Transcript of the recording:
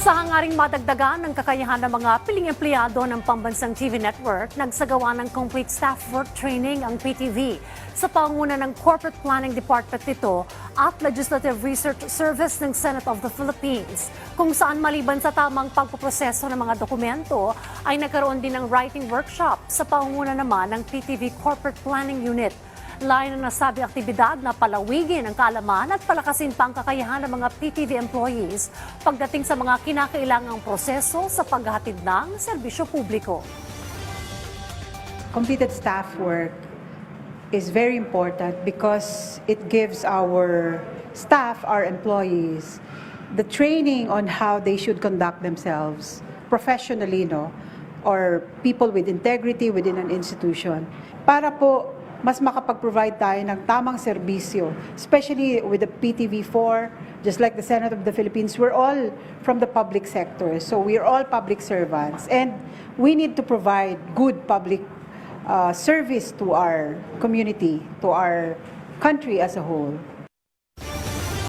Sa hangaring madagdagan ng kakayahan ng mga piling empleyado ng pambansang TV network, nagsagawa ng complete staff work training ang PTV sa panguna ng Corporate Planning Department nito at Legislative Research Service ng Senate of the Philippines, kung saan maliban sa tamang pagpoproseso ng mga dokumento, ay nagkaroon din ng writing workshop sa panguna naman ng PTV Corporate Planning Unit. Layo ng nasabi aktibidad na palawigin ang kaalaman at palakasin pa ang kakayahan ng mga PTV employees pagdating sa mga kinakailangang proseso sa paghahatid ng serbisyo publiko. completed staff work is very important because it gives our staff, our employees, the training on how they should conduct themselves professionally, no? Or people with integrity within an institution. Para po mas makapag-provide tayo ng tamang serbisyo, especially with the PTV4, just like the Senate of the Philippines, we're all from the public sector. So we're all public servants. And we need to provide good public uh, service to our community, to our country as a whole.